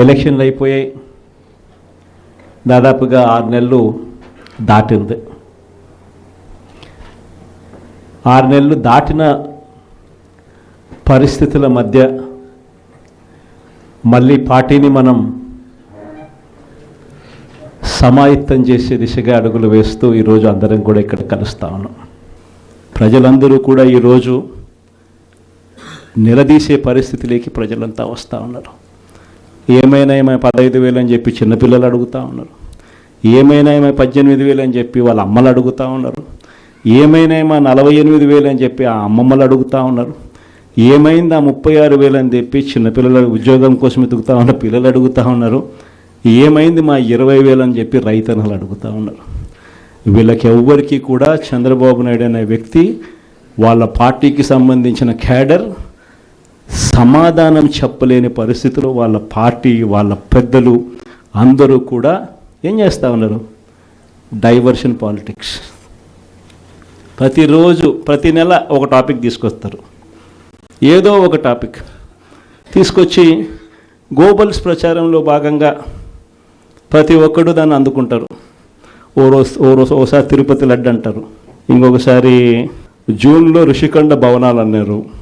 ఎలక్షన్లు అయిపోయాయి. దాదాపుగా ఆరు నెలలు దాటింది. ఆరు నెలలు దాటిన పరిస్థితుల మధ్య మళ్ళీ పార్టీని మనం సమాయత్తం చేసే దిశగా అడుగులు వేస్తూ ఈరోజు అందరం కూడా ఇక్కడ కలుస్తా ఉన్నాం. ప్రజలందరూ కూడా ఈరోజు నిలదీసే పరిస్థితిలోకి ప్రజలంతా వస్తూ ఉన్నారు. ఏమైనా ఏమైనా పదహైదు వేలు అని చెప్పి చిన్నపిల్లలు అడుగుతూ ఉన్నారు. ఏమైనా ఏమైనా పద్దెనిమిది వేలు అని చెప్పి వాళ్ళ అమ్మలు అడుగుతూ ఉన్నారు. ఏమైనా ఏమో నలభై ఎనిమిది వేలు అని చెప్పి ఆ అమ్మమ్మలు అడుగుతూ ఉన్నారు. ఏమైంది ఆ ముప్పై ఆరు వేలు అని చెప్పి చిన్నపిల్లల ఉద్యోగం కోసం ఎదుగుతూ ఉన్న పిల్లలు అడుగుతూ ఉన్నారు. ఏమైంది మా ఇరవై వేలు అని చెప్పి రైతన్నలు అడుగుతూ ఉన్నారు. వీళ్ళకి ఎవ్వరికి కూడా చంద్రబాబు నాయుడు అనే వ్యక్తి వాళ్ళ పార్టీకి సంబంధించిన క్యాడర్ సమాధానం చెప్పలేని పరిస్థితిలో వాళ్ళ పార్టీ వాళ్ళ పెద్దలు అందరూ కూడా ఏం చేస్తూ ఉన్నారు? Diversion politics. ప్రతిరోజు ప్రతి నెల ఒక టాపిక్ తీసుకొస్తారు. ఏదో ఒక టాపిక్. తీసుకొచ్చి గోబల్స్ ప్రచారంలో భాగంగా ప్రతి ఒక్కడు దాన్ని అందుకుంటారు. ఓ రోజు ఓ రోజు ఓసారి తిరుపతి లడ్డు అంటారు. ఇంకొకసారి జూన్లో ఋషికొండ భవనాలు అన్నారు.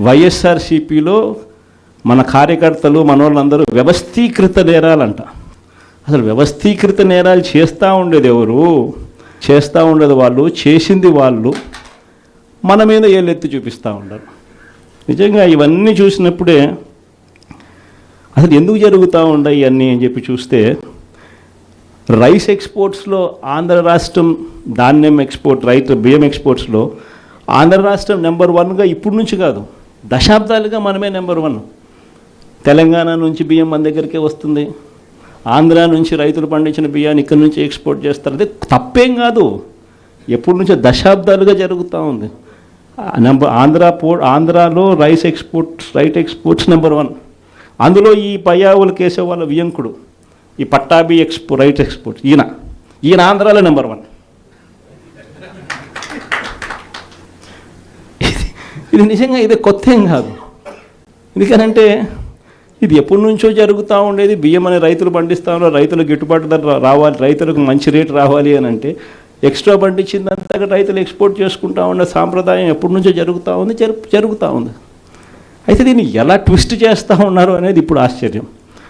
వైఎస్ఆర్సీపీలో మన కార్యకర్తలు మన వాళ్ళందరూ వ్యవస్థీకృత నేరాలంట. అసలు వ్యవస్థీకృత నేరాలు చేస్తూ ఉండేది ఎవరు? చేస్తూ ఉండేది వాళ్ళు చేసింది వాళ్ళు మన మీద ఏళ్ళెత్తి చూపిస్తూ ఉండరు. నిజంగా ఇవన్నీ చూసినప్పుడే అసలు ఎందుకు జరుగుతూ ఉన్నాయి ఇవన్నీ అని చెప్పి చూస్తే రైస్ ఎక్స్పోర్ట్స్లో ఆంధ్ర రాష్ట్రం ధాన్యం ఎక్స్పోర్ట్ రైతు బియ్యం ఎక్స్పోర్ట్స్లో ఆంధ్ర రాష్ట్రం నెంబర్ వన్గా ఇప్పుడు నుంచి కాదు. దశాబ్దాలుగా మనమే నెంబర్ వన్. తెలంగాణ నుంచి బియ్యం మన దగ్గరికే వస్తుంది. ఆంధ్ర నుంచి రైతులు పండించిన బియ్యాన్ని ఇక్కడ నుంచి ఎక్స్పోర్ట్ చేస్తారు. అదే తప్పేం కాదు. ఎప్పటి నుంచో దశాబ్దాలుగా జరుగుతూ ఉంది. నెంబర్ ఆంధ్ర పో ఆంధ్రాలో rice exports right exports number one. అందులో ఈ పయ్యావులు కేసే వాళ్ళ వియంకుడు ఈ పట్టాభి ఎక్స్పో రైట్ ఎక్స్పోర్ట్ ఈయన. ఈయన ఆంధ్రాలో నెంబర్ వన్. ఇది నిజంగా ఇది కొత్త ఏం కాదు. ఎందుకనంటే ఇది ఎప్పటి నుంచో జరుగుతూ ఉండేది. బియ్యం అనే రైతులు పండిస్తామో రైతులకు గిట్టుబాటు ధర రావాలి రైతులకు మంచి రేటు రావాలి అని అంటే ఎక్స్ట్రా పండించిందంతా రైతులు ఎక్స్పోర్ట్ చేసుకుంటా ఉన్న సాంప్రదాయం ఎప్పటి నుంచో జరుగుతూ ఉంది జరుగుతూ ఉంది. అయితే దీన్ని ఎలా ట్విస్ట్ చేస్తూ ఉన్నారు అనేది ఇప్పుడు ఆశ్చర్యం.